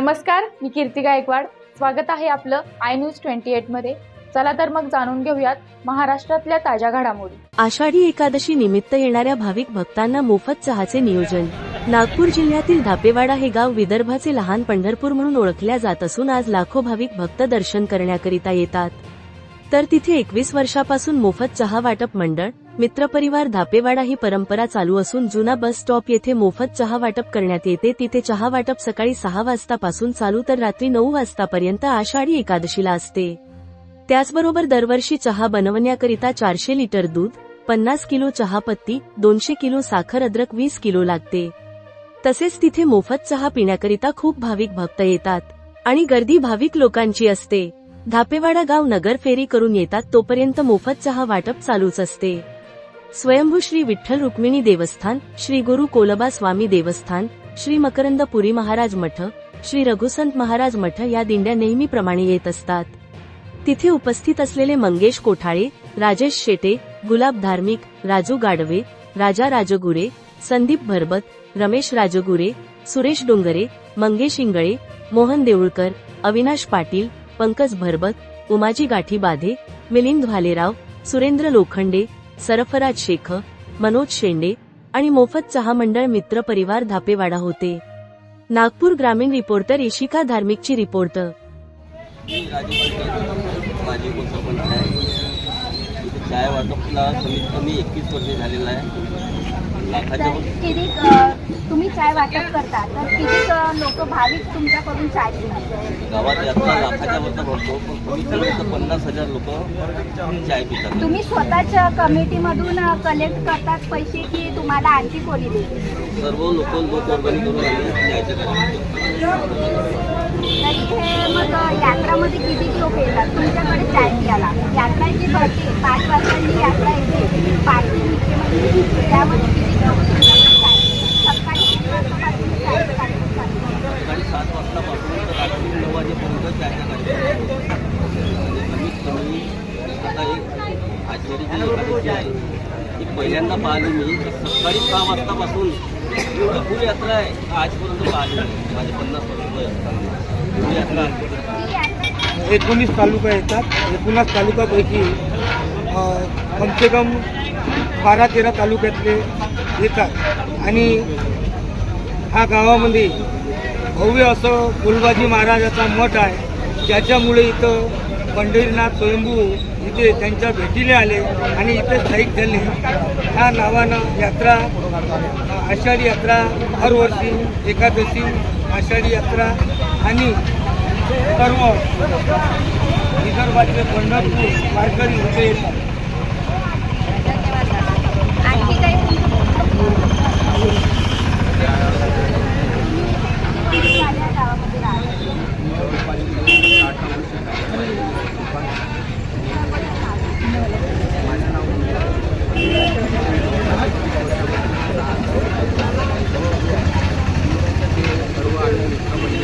नमस्कार मी कीर्ती गायकवाड. स्वागत आहे आपलं आय न्यूज ट्वेंटी मध्ये. चला तर मग जाणून घेऊयात महाराष्ट्रातल्या ताज्या घडामोडी. आषाढी एकादशी निमित्त येणाऱ्या भाविक भक्तांना मोफत चहाचे नियोजन. नागपूर जिल्ह्यातील धापेवाडा हे गाव विदर्भाचे लहान पंढरपूर म्हणून ओळखल्या जात असून आज लाखो भाविक भक्त दर्शन करण्याकरिता येतात. तर तिथे एकवीस वर्षापासून मोफत चहा वाटप मंडळ मित्रपरिवार धापेवाडा ही परंपरा चालू असून जुना बस स्टॉप येथे मोफत चहा वाटप करण्यात येते. तिथे चहा वाटप सकाळी सहा वाजतापासून चालू तर रात्री नऊ वाजतापर्यंत आषाढी एकादशीला असते. त्याचबरोबर दरवर्षी चहा बनवण्याकरिता चारशे लिटर दूध पन्नास किलो चहापत्ती दोनशे किलो साखर अद्रक वीस किलो लागते. तसेच तिथे मोफत चहा पिण्याकरिता खूप भाविक भक्त येतात आणि गर्दी भाविक लोकांची असते. धापेवाडा गाव नगर फेरी करून येतात तोपर्यंत मोफत चहा वाटप चालूच असते. स्वयंभू श्री विठ्ठल रुक्मिणी देवस्थान श्री गुरु कोलबा स्वामी देवस्थान श्री मकरंद पुरी महाराज मठ श्री रघुसंत महाराज मठ या दिंड्या नेहमीप्रमाणे येत असतात. तिथे उपस्थित असलेले मंगेश कोठाळे राजेश शेटे गुलाब धार्मिक राजू गाडवे राजा राजगुरे संदीप भरबत रमेश राजगुरे सुरेश डोंगरे मंगेश इंगळे मोहन देऊळकर अविनाश पाटील पंकज भरबत उमाजी गाठी बाधे मिलिंद भालेराव सुरेंद्र लोखंडे सरफराज शेख मनोज शेंडे आणि मोफत चहा मंडळ मित्र परिवार धापेवाडा होते. नागपूर ग्रामीण रिपोर्टर इशिका धार्मिकची रिपोर्ट. आहे. तर किती तुम्ही चाय वाटप करता तर किती लोक भाविक तुमच्याकडून चाय गावात यात्रा लाखाच्या वरचा भरतो पण कमीत कमी तर पन्नास हजार लोक चाय पितात. तुम्ही स्वतःच्या कमिटीमधून कलेक्ट करतात पैसे की तुम्हाला आणखी कोणी देते सर्व लोक लोक वर्गणी करून आम्ही तर इथे मग यात्रामध्ये किती लोक येतात? तुमच्याकडे चाय प्यायला यात्रा जी भरते पाच वाजताची यात्रा येते पार्टी मुख्यमंत्री त्यामध्ये किती लोक तुमच्याकडे चाय पितात? सकाळी किती वाजतापासून चायचं कार्यक्रम चालू आहे? सकाळी सात वाजतापासून तर रात्री नऊ वाजेपर्यंत चायचा कार्यक्रम आहे. म्हणजे कमीत कमी आता एक आश्चर्य जी एकादशी आहे. पहिल्यांदा पाहिली मी. सकाळी सहा वाजतापासून भरपूर यात्रा आहे. आजपर्यंत पाहिली माझे पन्नास वर्ष यात्रा एकोणीस तालुका येतात. एकोणीस तालुकापैकी कमसे कम बारा तेरा तालुक्यातले येतात. आणि हा गावामध्ये भव्य असं फुलबाजी महाराजाचा मठ आहे. ज्याच्यामुळे इथं पंढरीनाथ स्वयंभू इथे त्यांच्या भेटीला आले आणि इथे स्थायिक झाले. ह्या नावानं यात्रा आषाढी यात्रा हरवर्षी एकादशी आषाढी यात्रा आणि सर्व विदर्भातले पंढरपूर वारकरी इथे येतात Thank you काही आल्या गावामध्ये राहतात सर्व आम्ही मित्रमंडळी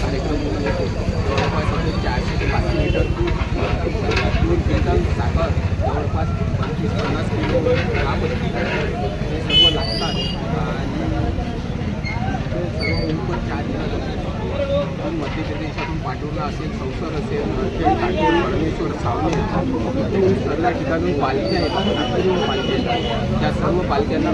कार्यक्रम होतो जवळपास इथे चारशे ते पाचशे लिटर दूध दूध बेसन साखर जवळपास पंचवीस पन्नास किलो चहापत्ती हे सर्व लागतात आणि इथे सर्व मोफत चहा दिला जातो पण मध्य प्रदेशातून पाठवला असेल संसार असेल काटोल परमेश्वर सावने सर्व ठिकाणून पालख्या येतात पालख्या येतात त्या सर्व पालख्यांना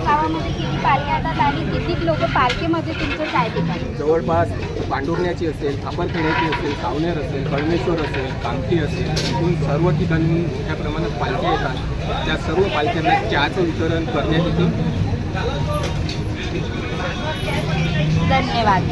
गावामध्ये किती लोक पालखीमध्ये तुमचं जवळपास पांडुरण्याची असेल खापरखेड्याची असेल सावनेर असेल कळमेश्वर असेल कामठी असेल इथून सर्व ठिकाणी मोठ्या प्रमाणात पालख्या येतात. त्या सर्व पालख्यांना चहाचं वितरण करण्यात येतं. ધન્યવાદ.